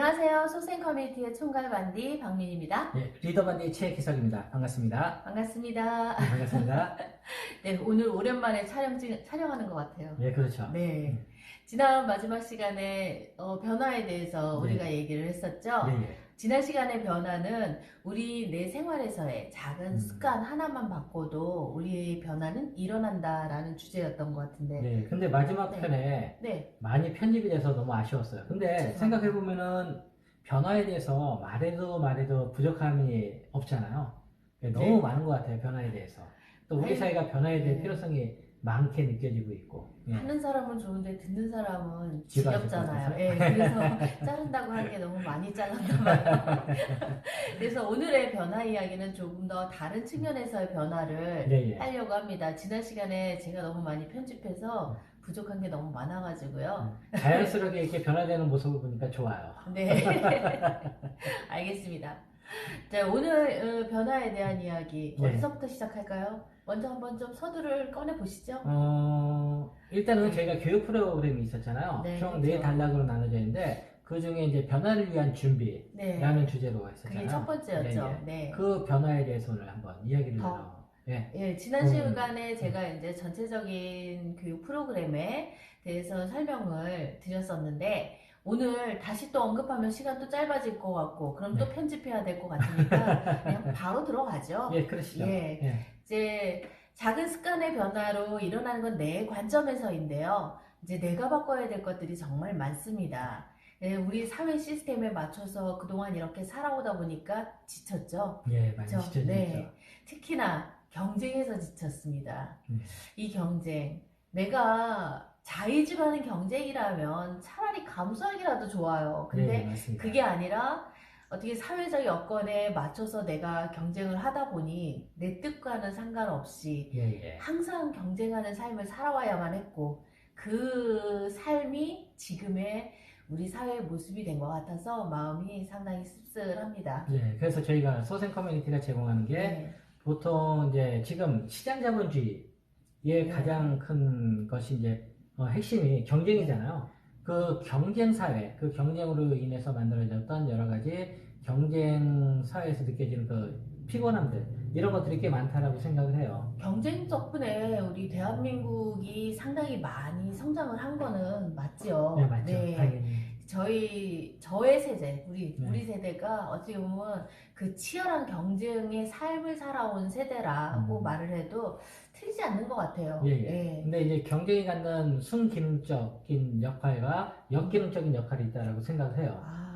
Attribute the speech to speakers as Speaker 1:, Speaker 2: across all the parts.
Speaker 1: 안녕하세요. 소생 커뮤니티의 총괄 반디 박민입니다.
Speaker 2: 예, 리더 반디 최기석입니다. 반갑습니다.
Speaker 1: 반갑습니다.
Speaker 2: 네, 반갑습니다.
Speaker 1: 네, 오늘 오랜만에 촬영, 중- 촬영하는 것 같아요.
Speaker 2: 예, 그렇죠.
Speaker 1: 네. 지난 마지막 시간에 어, 변화에 대해서
Speaker 2: 네.
Speaker 1: 우리가 얘기를 했었죠.
Speaker 2: 예, 예.
Speaker 1: 지난 시간의 변화는 우리 내 생활에서의 작은
Speaker 2: 음.
Speaker 1: 습관 하나만 바꿔도 우리의 변화는 일어난다라는 주제였던 것 같은데.
Speaker 2: 네, 근데 마지막
Speaker 1: 네.
Speaker 2: 편에
Speaker 1: 네.
Speaker 2: 많이 편집이 돼서 너무 아쉬웠어요. 근데
Speaker 1: 죄송합니다.
Speaker 2: 생각해보면은 변화에 대해서 말해도 말해도 부족함이 없잖아요. 예, 너무
Speaker 1: 네.
Speaker 2: 많은 것 같아요, 변화에 대해서. 또 우리 사회가 변화에 대한
Speaker 1: 네.
Speaker 2: 필요성이 많게 느껴지고 있고. 예.
Speaker 1: 하는 사람은 좋은데 듣는 사람은 지겹잖아요.
Speaker 2: 것
Speaker 1: 예, 그래서 자른다고 할게 너무 많이 말이에요. 그래서 오늘의 변화 이야기는 조금 더 다른 측면에서의 변화를
Speaker 2: 예, 예.
Speaker 1: 하려고 합니다. 지난 시간에 제가 너무 많이 편집해서 부족한 게 너무 많아가지고요.
Speaker 2: 자연스럽게 이렇게 변화되는 모습을 보니까 좋아요.
Speaker 1: 네, 알겠습니다. 자, 오늘 어, 변화에 대한 이야기
Speaker 2: 네.
Speaker 1: 어디서부터 시작할까요? 먼저 한번 좀 서두를 꺼내 보시죠.
Speaker 2: 어, 일단은 저희가 교육 프로그램이 있었잖아요.
Speaker 1: 네,
Speaker 2: 총
Speaker 1: 그렇죠.
Speaker 2: 네 단락으로 나눠져 있는데, 그 중에 이제 변화를 위한 준비라는
Speaker 1: 네,
Speaker 2: 주제로 했었잖아요.
Speaker 1: 그게 첫 번째였죠.
Speaker 2: 네, 네.
Speaker 1: 네.
Speaker 2: 그 변화에 대해서 오늘 한번 이야기를
Speaker 1: 더.
Speaker 2: 나눠. 예.
Speaker 1: 예, 지난
Speaker 2: 음.
Speaker 1: 시간에 제가 이제 전체적인 교육 프로그램에 대해서 설명을 드렸었는데, 오늘 다시 또 언급하면 시간도 짧아질 것 같고, 그럼 또
Speaker 2: 네.
Speaker 1: 편집해야 될 것 같으니까, 그냥 바로 들어가죠.
Speaker 2: 예, 그러시죠.
Speaker 1: 예.
Speaker 2: 예.
Speaker 1: 이제 작은 습관의 변화로 일어나는 건 내 관점에서인데요. 이제 내가 바꿔야 될 것들이 정말 많습니다. 예, 우리 사회 시스템에 맞춰서 그동안 이렇게 살아오다 보니까 지쳤죠.
Speaker 2: 예, 많이
Speaker 1: 그쵸?
Speaker 2: 지쳐지죠.
Speaker 1: 네. 특히나 경쟁에서 지쳤습니다.
Speaker 2: 음.
Speaker 1: 이 경쟁. 내가 자의질하는 경쟁이라면 차라리 감수하기라도 좋아요. 근데
Speaker 2: 네.
Speaker 1: 그게 아니라 어떻게 사회적 여건에 맞춰서 내가 경쟁을 하다 보니 내 뜻과는 상관없이
Speaker 2: 예, 예.
Speaker 1: 항상 경쟁하는 삶을 살아와야만 했고 그 삶이 지금의 우리 사회의 모습이 된 것 같아서 마음이 상당히 씁쓸합니다.
Speaker 2: 예, 그래서 저희가 소생 커뮤니티가 제공하는 게
Speaker 1: 네.
Speaker 2: 보통 이제 지금 시장 자본주의의
Speaker 1: 네.
Speaker 2: 가장 큰 것이 이제 어, 핵심이 경쟁이잖아요. 그 경쟁 사회, 그 경쟁으로 인해서 만들어졌던 여러 가지 경쟁 사회에서 느껴지는 그 피곤함들 이런 것들이 꽤 많다라고 생각을 해요.
Speaker 1: 경쟁 덕분에 우리 대한민국이 상당히 많이 성장을 한 거는 맞죠.
Speaker 2: 네, 맞죠.
Speaker 1: 네.
Speaker 2: 당연히.
Speaker 1: 저희 저의 세대 우리
Speaker 2: 네.
Speaker 1: 우리 세대가 어떻게 보면 그 치열한 경쟁의 삶을 살아온 세대라고
Speaker 2: 음.
Speaker 1: 말을 해도 틀리지 않는 것 같아요.
Speaker 2: 예, 예. 근데 이제 경쟁이 갖는 순기능적인 역할과 역기능적인 역할이 있다라고 생각을 해요.
Speaker 1: 아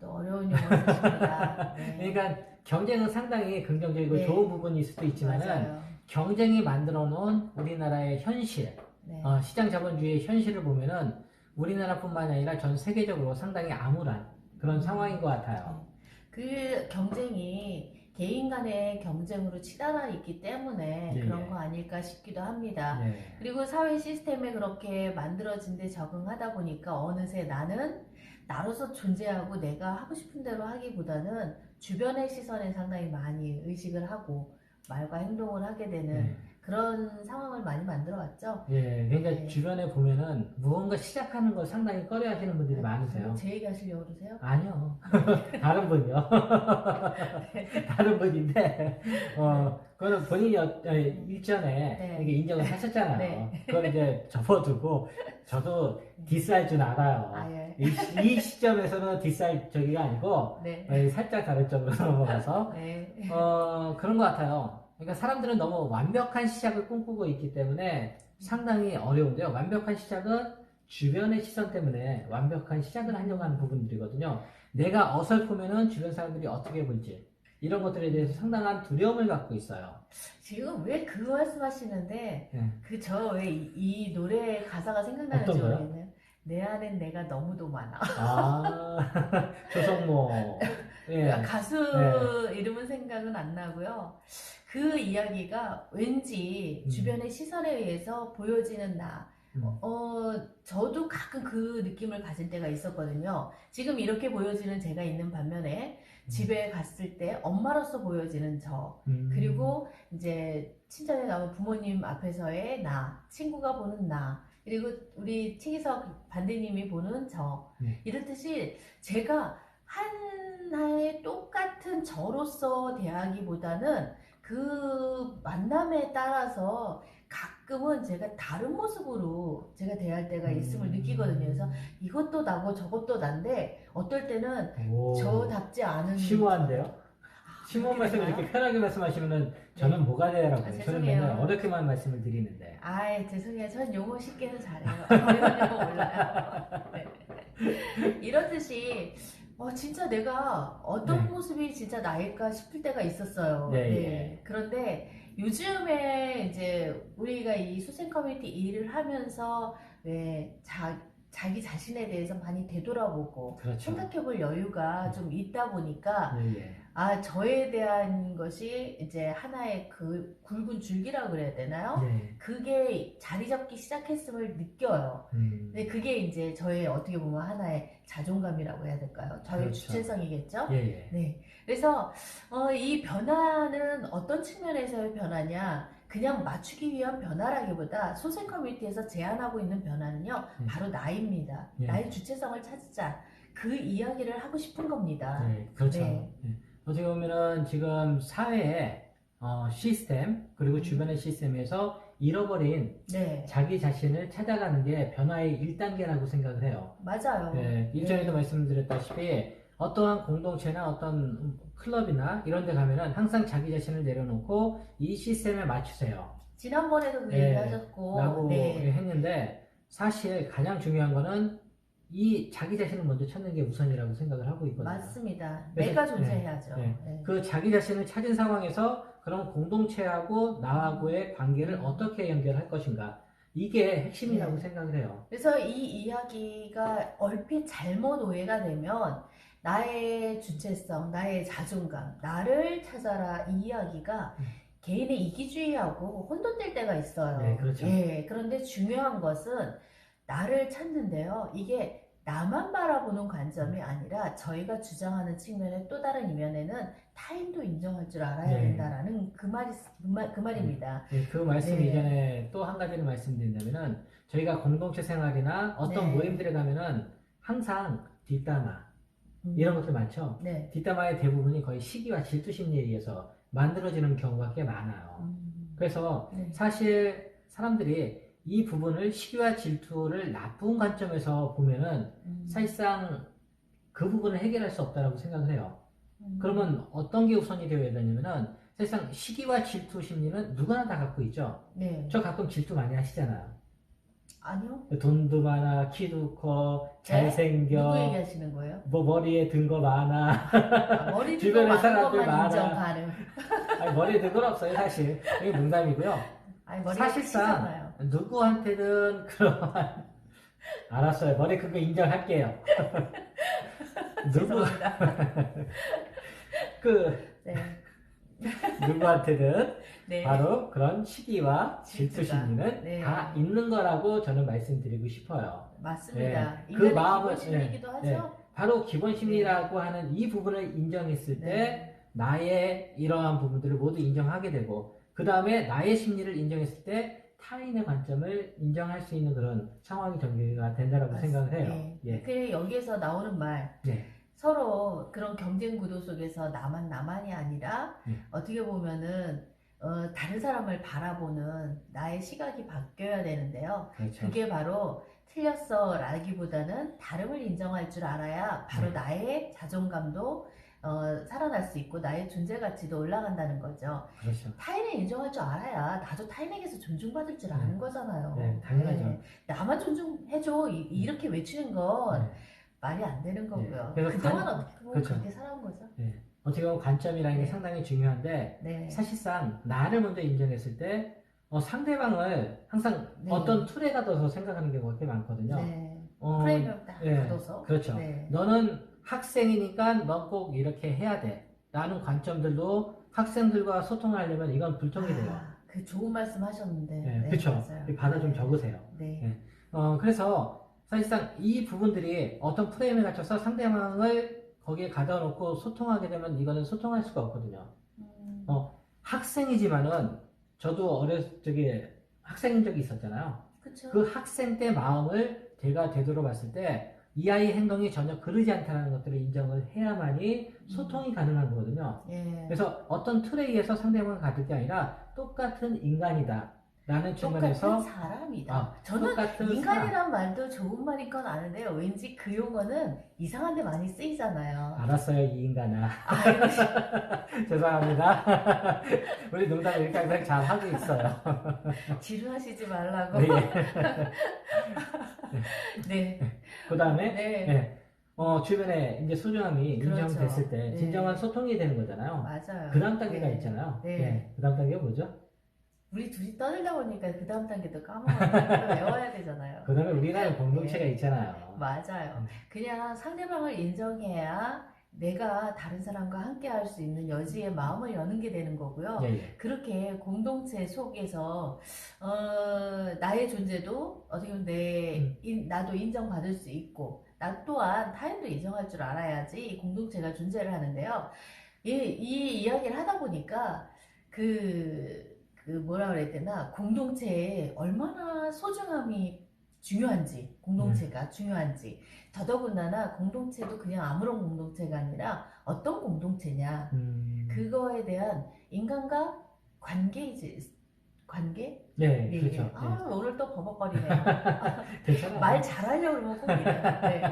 Speaker 1: 또 어려운 용어 쓰십니다. 네.
Speaker 2: 그러니까 경쟁은 상당히 긍정적이고
Speaker 1: 네.
Speaker 2: 좋은 있을 수도 있지만은
Speaker 1: 맞아요.
Speaker 2: 경쟁이 만들어 놓은 우리나라의 현실,
Speaker 1: 네.
Speaker 2: 어, 시장 자본주의의 현실을 보면은 우리나라뿐만 아니라 전 세계적으로 상당히 암울한 그런 상황인 것 같아요.
Speaker 1: 그 경쟁이 개인 간의 경쟁으로 치달아 있기 때문에
Speaker 2: 예,
Speaker 1: 그런
Speaker 2: 예.
Speaker 1: 거 아닐까 싶기도 합니다.
Speaker 2: 예.
Speaker 1: 그리고 사회 시스템에 그렇게 만들어진 데 적응하다 보니까 어느새 나는 나로서 존재하고 내가 하고 싶은 대로 하기보다는 주변의 시선에 상당히 많이 의식을 하고 말과 행동을 하게 되는
Speaker 2: 예.
Speaker 1: 그런 상황을 많이 만들어 왔죠.
Speaker 2: 예, 그러니까
Speaker 1: 네.
Speaker 2: 주변에 보면은 무언가 시작하는 걸 상당히 꺼려 하시는 분들이 많으세요.
Speaker 1: 제 얘기 하시려고 그러세요?
Speaker 2: 아니요. 다른 분요. 다른 분인데, 어, 그거는 본인이 어, 어, 일전에
Speaker 1: 네.
Speaker 2: 이게 인정을 하셨잖아요.
Speaker 1: 네.
Speaker 2: 그걸 이제 접어두고, 저도 디스할 줄 알아요.
Speaker 1: 아, 예.
Speaker 2: 이, 시- 이 시점에서는 디스할 저기가 아니고,
Speaker 1: 네.
Speaker 2: 어, 살짝 다른 점으로 넘어가서,
Speaker 1: 네.
Speaker 2: 어, 그런 것 같아요. 그러니까 사람들은 너무 완벽한 시작을 꿈꾸고 있기 때문에 상당히 어려운데요. 완벽한 시작은 주변의 시선 때문에 완벽한 시작을 하려고 하는 부분들이거든요. 내가 어설프면은 주변 사람들이 어떻게 볼지 이런 것들에 대해서 상당한 두려움을 갖고 있어요.
Speaker 1: 지금 왜 그 말씀하시는데
Speaker 2: 예.
Speaker 1: 그저 왜 이 노래 가사가 생각나는지? 모르겠네요. 내 안엔 내가 너무도 많아.
Speaker 2: 아, 조성모. 예.
Speaker 1: 가수
Speaker 2: 네.
Speaker 1: 이름은 생각은 안 나고요. 그 이야기가 왠지
Speaker 2: 음.
Speaker 1: 주변의 시선에 의해서 보여지는 나.
Speaker 2: 음.
Speaker 1: 어, 저도 가끔 그 느낌을 가질 때가 있었거든요. 지금 이렇게 보여지는 제가 있는 반면에 집에 갔을 때 엄마로서 보여지는 저.
Speaker 2: 음.
Speaker 1: 그리고 이제 친정에 가면 부모님 앞에서의 나, 친구가 보는 나, 그리고 우리 최기석 반대님이 보는 저.
Speaker 2: 네.
Speaker 1: 이렇듯이 제가 하나의 똑같은 저로서 대하기보다는 그 만남에 따라서 가끔은 제가 다른 모습으로 제가 대할 때가 있음을
Speaker 2: 음.
Speaker 1: 느끼거든요. 그래서 이것도 나고 저것도 난데 어떨 때는
Speaker 2: 오,
Speaker 1: 저답지 않은
Speaker 2: 심오한데요?
Speaker 1: 아,
Speaker 2: 심오한
Speaker 1: 그렇게
Speaker 2: 말씀
Speaker 1: 되나요?
Speaker 2: 이렇게 편하게 말씀하시면은 저는
Speaker 1: 네.
Speaker 2: 뭐가 되라고요?
Speaker 1: 아,
Speaker 2: 저는
Speaker 1: 죄송해요.
Speaker 2: 맨날 어렵게만 말씀을 드리는데.
Speaker 1: 아이 죄송해요. 전 용어 쉽게는 잘해요. 어려운 용어 몰라요. 네. 이렇듯이 어, 진짜 내가 어떤
Speaker 2: 네.
Speaker 1: 모습이 진짜 나일까 싶을 때가 있었어요.
Speaker 2: 네, 예.
Speaker 1: 그런데 요즘에 이제 우리가 이 수생 커뮤니티 일을 하면서 왜 자, 자기 자신에 대해서 많이 되돌아보고
Speaker 2: 그렇죠.
Speaker 1: 생각해볼 여유가 좀 있다 보니까
Speaker 2: 예, 예.
Speaker 1: 아 저에 대한 것이 이제 하나의 그 굵은 줄기라고 그래야 되나요?
Speaker 2: 네.
Speaker 1: 그게 자리 잡기 시작했음을 느껴요.
Speaker 2: 음.
Speaker 1: 근데 그게 이제 저의 어떻게 보면 하나의 자존감이라고 해야 될까요? 저의
Speaker 2: 그렇죠.
Speaker 1: 주체성이겠죠?
Speaker 2: 예, 예.
Speaker 1: 네. 그래서 어, 이 변화는 어떤 측면에서의 변화냐? 그냥 맞추기 위한 변화라기보다 소생 커뮤니티에서 제안하고 있는 변화는요,
Speaker 2: 음.
Speaker 1: 바로 나입니다.
Speaker 2: 예.
Speaker 1: 나의 주체성을 찾자. 그 이야기를 하고 싶은 겁니다.
Speaker 2: 네, 그렇죠.
Speaker 1: 네.
Speaker 2: 예. 어떻게 보면은 지금 사회의 어, 시스템 그리고
Speaker 1: 음.
Speaker 2: 주변의 시스템에서 잃어버린
Speaker 1: 네.
Speaker 2: 자기 자신을 찾아가는 게 변화의 1단계라고 생각을 해요.
Speaker 1: 맞아요.
Speaker 2: 예, 일전에도 말씀드렸다시피 어떠한 공동체나 어떤 클럽이나 이런 데 가면은 항상 자기 자신을 내려놓고 이 시스템에 맞추세요.
Speaker 1: 지난번에도 그
Speaker 2: 네.
Speaker 1: 얘기 하셨고,
Speaker 2: 라고
Speaker 1: 네.
Speaker 2: 했는데 사실 가장 중요한 거는 이 자기 자신을 먼저 찾는 게 우선이라고 생각을 하고 있거든요.
Speaker 1: 맞습니다.
Speaker 2: 그래서-
Speaker 1: 내가 존재해야죠.
Speaker 2: 네,
Speaker 1: 네.
Speaker 2: 그 자기 자신을 찾은 상황에서 그런 공동체하고 나하고의 관계를
Speaker 1: 음.
Speaker 2: 어떻게 연결할 것인가 이게 핵심이라고
Speaker 1: 네.
Speaker 2: 생각을 해요.
Speaker 1: 그래서 이 이야기가 얼핏 잘못 오해가 되면 나의 주체성, 나의 자존감, 나를 찾아라 이 이야기가
Speaker 2: 음.
Speaker 1: 개인의 이기주의하고 혼돈될 때가 있어요.
Speaker 2: 네, 그렇죠.
Speaker 1: 예, 그런데 중요한 것은 나를 찾는데요. 이게 나만 바라보는 관점이 아니라 저희가 주장하는 측면의 또 다른 이면에는 타인도 인정할 줄 알아야
Speaker 2: 네.
Speaker 1: 된다라는 그 말이 그, 말, 그 말입니다.
Speaker 2: 네, 그 말씀
Speaker 1: 네.
Speaker 2: 이전에 또 한 가지를 말씀드린다면은 저희가 공동체 생활이나 어떤
Speaker 1: 네.
Speaker 2: 모임들에 가면은 항상 뒷담화
Speaker 1: 음.
Speaker 2: 이런 것들 많죠.
Speaker 1: 네.
Speaker 2: 뒷담화의 대부분이 거의 시기와 질투 심리에 의해서 만들어지는 경우가 꽤 많아요.
Speaker 1: 음.
Speaker 2: 그래서
Speaker 1: 네.
Speaker 2: 사실 사람들이 이 부분을 시기와 질투를 나쁜 관점에서 보면은
Speaker 1: 음.
Speaker 2: 사실상 그 부분을 해결할 수 없다라고 생각을 해요.
Speaker 1: 음.
Speaker 2: 그러면 어떤 게 우선이 되어야 되냐면은 사실상 시기와 질투 심리는 누구나 다 갖고 있죠.
Speaker 1: 네.
Speaker 2: 저 가끔 질투 많이 하시잖아요.
Speaker 1: 아니요.
Speaker 2: 돈도 많아, 키도 커,
Speaker 1: 네?
Speaker 2: 잘생겨,
Speaker 1: 누구 얘기하시는 거예요?
Speaker 2: 뭐 머리에 든 거 많아.
Speaker 1: 아, 머리
Speaker 2: 주변에
Speaker 1: 많은
Speaker 2: 사람들
Speaker 1: 것만
Speaker 2: 많아.
Speaker 1: 인정 가능.
Speaker 2: 아니, 머리에 든 건 없어요, 사실. 이게 농담이고요.
Speaker 1: 아니 머리
Speaker 2: 사실상
Speaker 1: 크시잖아요.
Speaker 2: 누구한테든 그러한 알았어요. 머리 큰 거 인정할게요. 누구
Speaker 1: 죄송합니다.
Speaker 2: 그
Speaker 1: 네.
Speaker 2: 누구한테든
Speaker 1: 네.
Speaker 2: 바로 그런 시기와 질투
Speaker 1: 질투가.
Speaker 2: 심리는
Speaker 1: 네.
Speaker 2: 다 있는 거라고 저는 말씀드리고 싶어요.
Speaker 1: 맞습니다.
Speaker 2: 네. 그
Speaker 1: 인간의
Speaker 2: 마음을-
Speaker 1: 기본 심리이기도
Speaker 2: 네.
Speaker 1: 하죠.
Speaker 2: 바로 기본 심리라고 하는 이 부분을 인정했을 때
Speaker 1: 네.
Speaker 2: 나의 이러한 부분들을 모두 인정하게 되고 그 다음에 나의 심리를 인정했을 때 타인의 관점을 인정할 수 있는 그런 상황이 전개가 된다라고 생각을 해요.
Speaker 1: 네.
Speaker 2: 예.
Speaker 1: 그 여기에서 나오는 말
Speaker 2: 네.
Speaker 1: 서로 그런 경쟁 구도 속에서 나만 나만이 아니라
Speaker 2: 네.
Speaker 1: 어떻게 보면은 어, 다른 사람을 바라보는 나의 시각이 바뀌어야 되는데요.
Speaker 2: 그렇죠.
Speaker 1: 그게 바로 틀렸어 라기보다는 다름을 인정할 줄 알아야 바로
Speaker 2: 네.
Speaker 1: 나의 자존감도 어, 살아날 수 있고 나의 존재 가치도 올라간다는 거죠.
Speaker 2: 그렇죠.
Speaker 1: 타인을 인정할 줄 알아야 나도 타인에게서 존중받을 줄 아는
Speaker 2: 네.
Speaker 1: 거잖아요.
Speaker 2: 네, 당연하죠.
Speaker 1: 네. 나만 존중해줘 이- 이렇게 외치는 건
Speaker 2: 네.
Speaker 1: 말이 안 되는 거고요.
Speaker 2: 그래서
Speaker 1: 그동안
Speaker 2: 관-
Speaker 1: 어떻게 보면
Speaker 2: 그렇죠.
Speaker 1: 그렇게 살아온 거죠.
Speaker 2: 어떻게 보면 관점이라는 게
Speaker 1: 네.
Speaker 2: 상당히 중요한데
Speaker 1: 네.
Speaker 2: 사실상 나를 먼저 인정했을 때 어, 상대방을 항상
Speaker 1: 네.
Speaker 2: 어떤 틀에 가둬서 생각하는 경우가 꽤 많거든요.
Speaker 1: 네.
Speaker 2: 어,
Speaker 1: 프레임을 딱
Speaker 2: 네.
Speaker 1: 가둬서.
Speaker 2: 그렇죠.
Speaker 1: 네.
Speaker 2: 너는 학생이니까 너꼭 이렇게 해야 돼. 라는 관점들도 학생들과 소통하려면 이건 불통이 돼요.
Speaker 1: 아, 그 좋은 말씀 하셨는데.
Speaker 2: 네,
Speaker 1: 네,
Speaker 2: 그렇죠. 받아 좀
Speaker 1: 네.
Speaker 2: 적으세요.
Speaker 1: 네.
Speaker 2: 네. 어, 그래서 사실상 이 부분들이 어떤 프레임에 갇혀서 상대방을 거기에 가둬 놓고 소통하게 되면 이거는 소통할 수가 없거든요.
Speaker 1: 음,
Speaker 2: 어, 학생이지만은 저도 어렸을 적에 학생인 적이 있었잖아요.
Speaker 1: 그쵸.
Speaker 2: 그 학생 때 마음을 제가 되돌아봤을 때 이 아이의 행동이 전혀 그르지 않다는 것들을 인정을 해야만이 소통이 가능한 거거든요.
Speaker 1: 예.
Speaker 2: 그래서 어떤 틀에 의해서 상대방을 가질 게 아니라 똑같은 인간이다. 라는 측면에서
Speaker 1: 똑같은 사람이다.
Speaker 2: 아,
Speaker 1: 저는
Speaker 2: 똑같은
Speaker 1: 인간이란 말도 좋은 말인 건 아는데요. 왠지 그 용어는 이상한데 많이 쓰이잖아요.
Speaker 2: 알았어요, 이 인간아.
Speaker 1: 아,
Speaker 2: 죄송합니다. 우리 농담 이렇게 항상 잘 하고 있어요.
Speaker 1: 지루하시지 말라고.
Speaker 2: 네.
Speaker 1: 네.
Speaker 2: 그 다음에,
Speaker 1: 네.
Speaker 2: 네. 어, 주변에 이제 소중함이
Speaker 1: 그렇죠.
Speaker 2: 인정됐을 때
Speaker 1: 네.
Speaker 2: 진정한 소통이 되는 거잖아요.
Speaker 1: 맞아요.
Speaker 2: 그 다음 단계가
Speaker 1: 네.
Speaker 2: 있잖아요.
Speaker 1: 네.
Speaker 2: 그 다음 단계가 뭐죠?
Speaker 1: 우리 둘이 떠들다 보니까 그 다음 단계도 까먹었는데 외워야 되잖아요.
Speaker 2: 그 다음에 우리나라 공동체가
Speaker 1: 네.
Speaker 2: 있잖아요.
Speaker 1: 맞아요.
Speaker 2: 음.
Speaker 1: 그냥 상대방을 인정해야 내가 다른 사람과 함께 할 수 있는 여지의 마음을 여는 게 되는 거고요.
Speaker 2: 예, 예.
Speaker 1: 그렇게 공동체 속에서 어, 나의 존재도 어떻게 보면 내
Speaker 2: 음.
Speaker 1: 인- 나도 인정받을 수 있고 나 또한 타인도 인정할 줄 알아야지 이 공동체가 존재를 하는데요. 이, 이 이야기를 하다 보니까 그, 그 뭐라 그래야 되나 공동체에 얼마나 소중함이 중요한지 공동체가 중요한지 더더군다나 공동체도 그냥 아무런 공동체가 아니라 어떤 공동체냐
Speaker 2: 음,
Speaker 1: 그거에 대한 인간과 관계이지 관계?
Speaker 2: 네,
Speaker 1: 네.
Speaker 2: 그렇죠.
Speaker 1: 아 오늘 또 버벅거리네요.
Speaker 2: 네.
Speaker 1: 말 잘하려고 그러면 꼭 이래요. 네.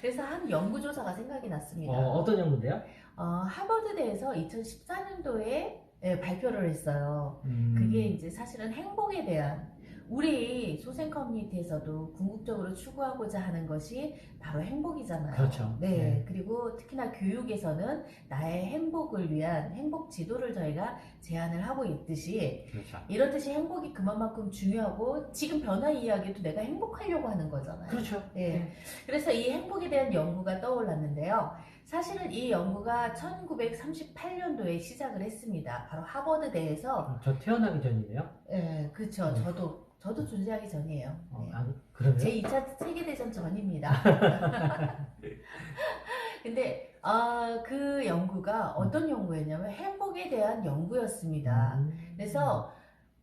Speaker 1: 그래서 한 연구조사가 생각이 났습니다.
Speaker 2: 어, 어떤 연구인데요?
Speaker 1: 어, 하버드대에서 2014년도에 발표를 했어요.
Speaker 2: 음,
Speaker 1: 그게 이제 사실은 행복에 대한 우리 소생 커뮤니티에서도 궁극적으로 추구하고자 하는 것이 바로 행복이잖아요.
Speaker 2: 그렇죠.
Speaker 1: 네.
Speaker 2: 네.
Speaker 1: 그리고 특히나 교육에서는 나의 행복을 위한 행복 지도를 저희가 제안을 하고 있듯이
Speaker 2: 그렇죠.
Speaker 1: 이렇듯이 행복이 그만큼 중요하고 지금 변화 이야기도 내가 행복하려고 하는 거잖아요.
Speaker 2: 그렇죠.
Speaker 1: 네. 그래서 이 행복에 대한 연구가 떠올랐는데요. 사실은 이 연구가 1938년도에 시작을 했습니다. 바로 하버드대에서
Speaker 2: 어, 저 태어나기 전이네요.
Speaker 1: 예, 그렇죠.
Speaker 2: 네.
Speaker 1: 저도 저도 존재하기 전이에요.
Speaker 2: 어,
Speaker 1: 네.
Speaker 2: 아, 그러면
Speaker 1: 제 2차 세계대전 전입니다. 근데 아, 그 연구가 어떤 연구였냐면 행복에 대한 연구였습니다.
Speaker 2: 음.
Speaker 1: 그래서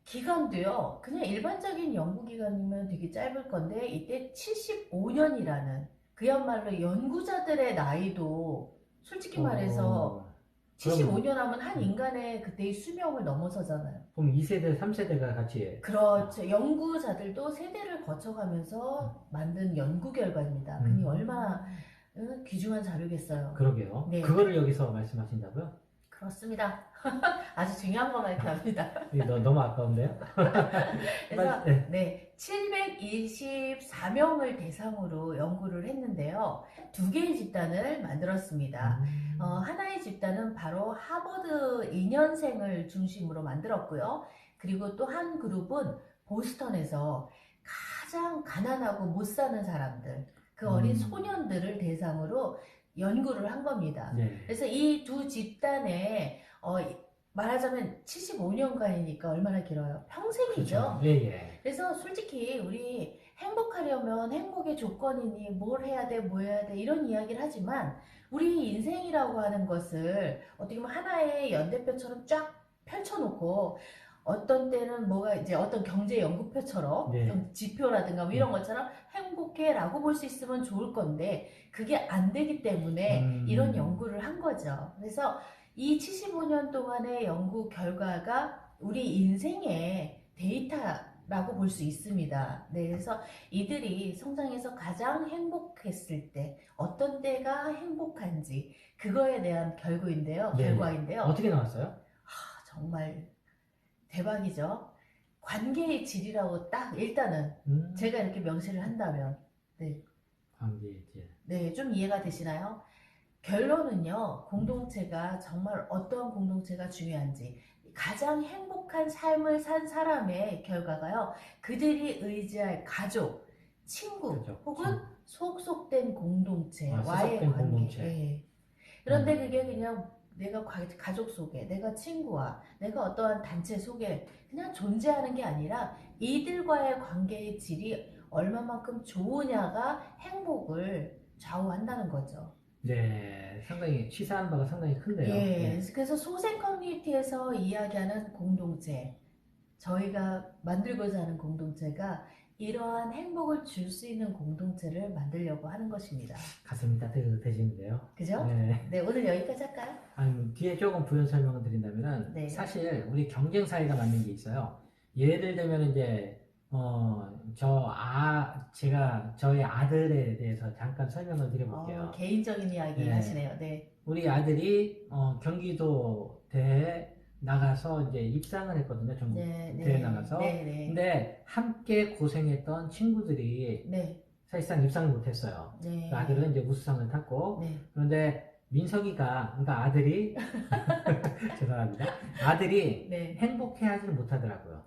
Speaker 1: 기간도요. 그냥 일반적인 연구 기간이면 되게 짧을 건데 이때 75년이라는 그야말로 연구자들의 나이도 솔직히 말해서
Speaker 2: 어,
Speaker 1: 75년 하면 한 인간의 그때의 수명을 넘어서잖아요.
Speaker 2: 그럼 2세대, 3세대가 같이
Speaker 1: 그렇죠. 연구자들도 세대를 거쳐가면서 만든 연구 결과입니다. 그니
Speaker 2: 음.
Speaker 1: 얼마나 응, 귀중한 자료겠어요.
Speaker 2: 그러게요.
Speaker 1: 네.
Speaker 2: 그거를 여기서 말씀하신다고요?
Speaker 1: 그렇습니다. 아주 중요한 거 발표합니다.
Speaker 2: 너, 너무 아까운데요?
Speaker 1: 그래서
Speaker 2: 네.
Speaker 1: 네, 724명을 대상으로 연구를 했는데요. 두 개의 집단을 만들었습니다.
Speaker 2: 음.
Speaker 1: 어, 하나의 집단은 바로 하버드 2년생을 중심으로 만들었고요. 그리고 또 한 그룹은 보스턴에서 가장 가난하고 못 사는 사람들, 그 어린
Speaker 2: 음.
Speaker 1: 소년들을 대상으로 연구를 한 겁니다.
Speaker 2: 네.
Speaker 1: 그래서 이 두 집단의 어, 말하자면 75년간이니까 얼마나 길어요? 평생이죠.
Speaker 2: 그렇죠. 예, 예.
Speaker 1: 그래서 솔직히 우리 행복하려면 행복의 조건이니 뭘 해야 돼, 뭐 해야 돼 이런 이야기를 하지만 우리 인생이라고 하는 것을 어떻게 보면 하나의 연대표처럼 쫙 펼쳐놓고 어떤 때는 뭐가 이제 어떤 경제 연구표처럼
Speaker 2: 네.
Speaker 1: 좀 지표라든가 뭐 이런 것처럼 행복해라고 볼 수 있으면 좋을 건데 그게 안 되기 때문에
Speaker 2: 음.
Speaker 1: 이런 연구를 한 거죠. 그래서 이 75년 동안의 연구 결과가 우리 인생의 데이터라고 볼 수 있습니다. 네, 그래서 이들이 성장해서 가장 행복했을 때 어떤 때가 행복한지 그거에 대한 결과인데요.
Speaker 2: 네.
Speaker 1: 결과인데요.
Speaker 2: 어떻게 나왔어요?
Speaker 1: 아, 정말 대박이죠. 관계의 질이라고 딱 일단은
Speaker 2: 음.
Speaker 1: 제가 이렇게 명시를 한다면
Speaker 2: 관계질.
Speaker 1: 네, 좀 이해가 되시나요? 결론은요, 공동체가 정말 어떤 공동체가 중요한지, 가장 행복한 삶을 산 사람의 결과가요, 그들이 의지할 가족, 친구,
Speaker 2: 그렇죠.
Speaker 1: 혹은 속속된 공동체와의
Speaker 2: 아, 속속된
Speaker 1: 관계.
Speaker 2: 공동체.
Speaker 1: 예. 그런데
Speaker 2: 음.
Speaker 1: 그게 그냥 내가 가- 가족 속에, 내가 친구와, 내가 어떠한 단체 속에 그냥 존재하는 게 아니라 이들과의 관계의 질이 얼마만큼 좋으냐가 행복을 좌우한다는 거죠.
Speaker 2: 네, 상당히 시사하는 바가 상당히 큰데요.
Speaker 1: 예,
Speaker 2: 네.
Speaker 1: 그래서 소생 커뮤니티에서 이야기하는 공동체, 저희가 만들고자 하는 공동체가 이러한 행복을 줄 수 있는 공동체를 만들려고 하는 것입니다.
Speaker 2: 가슴이 따뜻해지는데요.
Speaker 1: 그죠?
Speaker 2: 네.
Speaker 1: 네, 오늘 여기까지 할까요?
Speaker 2: 아니, 뒤에 조금 부연 설명을 드린다면 은
Speaker 1: 네.
Speaker 2: 사실 우리 경쟁 사회가 맞는 게 있어요. 예를 들면 이제 어 저 아 제가 저희 아들에 대해서 잠깐 설명을 드려볼게요.
Speaker 1: 어, 개인적인 이야기
Speaker 2: 네.
Speaker 1: 하시네요. 네.
Speaker 2: 우리 아들이 어, 경기도 대회 나가서 이제 입상을 했거든요. 전국
Speaker 1: 네,
Speaker 2: 대회 나가서.
Speaker 1: 네, 네.
Speaker 2: 근데 함께 고생했던 친구들이
Speaker 1: 네.
Speaker 2: 사실상 입상을 못했어요.
Speaker 1: 네.
Speaker 2: 그 아들은 이제 우수상을 탔고
Speaker 1: 네.
Speaker 2: 그런데 민석이가 그러니까 아들이 죄송합니다. 아들이
Speaker 1: 네.
Speaker 2: 행복해하지를 못하더라고요.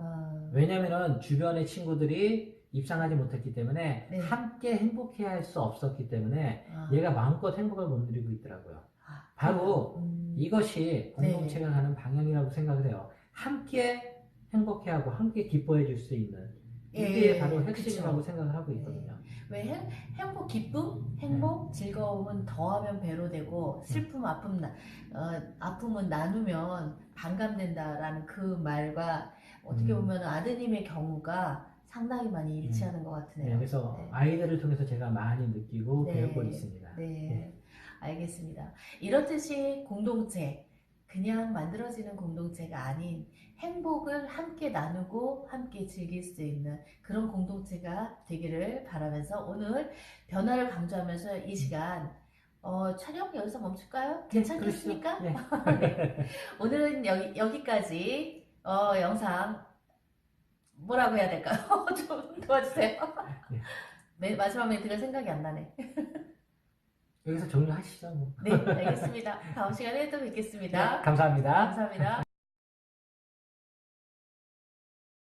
Speaker 1: 어,
Speaker 2: 왜냐면은 주변의 친구들이 입상하지 못했기 때문에
Speaker 1: 네.
Speaker 2: 함께 행복해 할 수 없었기 때문에
Speaker 1: 아,
Speaker 2: 얘가 마음껏 행복을 못 누리고 있더라고요.
Speaker 1: 아,
Speaker 2: 바로
Speaker 1: 음,
Speaker 2: 이것이
Speaker 1: 네.
Speaker 2: 공동체가 가는 방향이라고 생각을 해요. 함께 행복해 하고 함께 기뻐해 줄 수 있는 이게
Speaker 1: 예,
Speaker 2: 바로 핵심이라고
Speaker 1: 그쵸.
Speaker 2: 생각을 하고 있거든요.
Speaker 1: 왜 행, 행복, 기쁨, 행복, 즐거움은 더하면 배로 되고 슬픔, 아픔, 나, 어, 아픔은 나누면 반감된다라는 그 말과 어떻게
Speaker 2: 음.
Speaker 1: 보면 아드님의 경우가 상당히 많이 일치하는 것
Speaker 2: 네,
Speaker 1: 같으네요.
Speaker 2: 그래서
Speaker 1: 네.
Speaker 2: 아이들을 통해서 제가 많이 느끼고
Speaker 1: 네.
Speaker 2: 배우고 있습니다.
Speaker 1: 네, 알겠습니다. 이렇듯이 공동체, 그냥 만들어지는 공동체가 아닌 행복을 함께 나누고 함께 즐길 수 있는 그런 공동체가 되기를 바라면서 오늘 변화를 강조하면서 이 시간 어, 촬영 여기서 멈출까요? 괜찮겠습니까?
Speaker 2: 네.
Speaker 1: 오늘은 여기, 여기까지 어, 영상 뭐라고 해야 될까요? 좀 도와주세요.
Speaker 2: 네.
Speaker 1: 네, 마지막 멘트가 생각이 안 나네.
Speaker 2: 여기서 종료하시죠. 뭐.
Speaker 1: 네, 알겠습니다. 다음 시간에 또 뵙겠습니다.
Speaker 2: 네, 감사합니다.
Speaker 1: 감사합니다.